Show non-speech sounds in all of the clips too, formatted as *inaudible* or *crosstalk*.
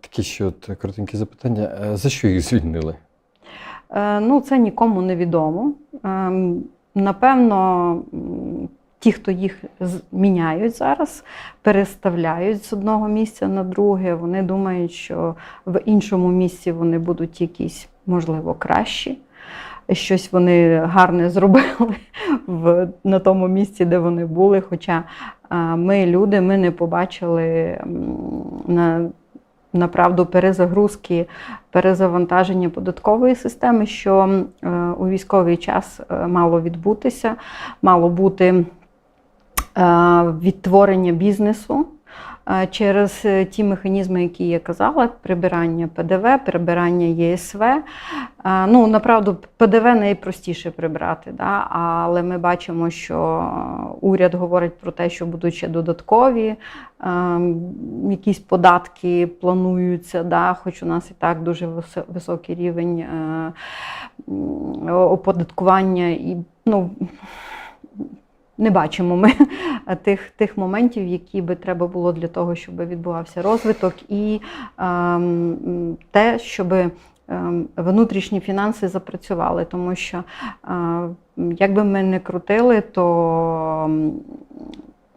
такі ще от коротенькі запитання. Е, За що їх звільнили? Е, Ну, це нікому не відомо. Ем, Напевно, ті, хто їх міняють зараз, переставляють з одного місця на друге. Вони думають, що в іншому місці вони будуть якісь, можливо, кращі. Щось вони гарне зробили *laughs* в, на тому місці, де вони були. Хоча е, ми, люди, ми не побачили на, направду перезагрузки перезавантаження податкової системи, що е, у військовий час е, мало відбутися, мало бути е, відтворення бізнесу. Через е, ті механізми, які я казала, прибирання ПДВ, прибирання ЄСВ. Е, Ну, направду, ПДВ найпростіше прибрати, да? але ми бачимо, що уряд говорить про те, що будуть ще додаткові ем, якісь податки плануються, да? хоч у нас і так дуже високий рівень е, оподаткування і ну, не бачимо ми *laughs* тих, тих моментів, які би треба було для того, щоб відбувався розвиток, і ем, те, щоб ем, внутрішні фінанси запрацювали, тому що Ем, як би ми не крутили, то м,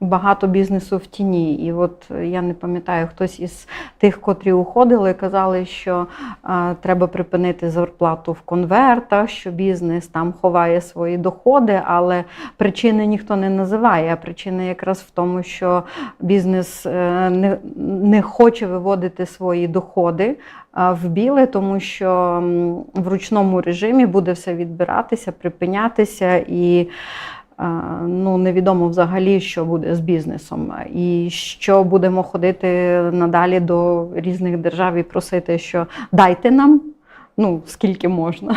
багато бізнесу в тіні. І от я не пам'ятаю, хтось із тих, котрі уходили, казали, що е, треба припинити зарплату в конвертах, що бізнес там ховає свої доходи, але причини ніхто не називає. А причина якраз в тому, що бізнес е, не, не хоче виводити свої доходи в біле, тому що в ручному режимі буде все відбиратися, припинятися і. Ну, невідомо взагалі, що буде з бізнесом, і що будемо ходити надалі до різних держав і просити, що дайте нам, ну скільки можна.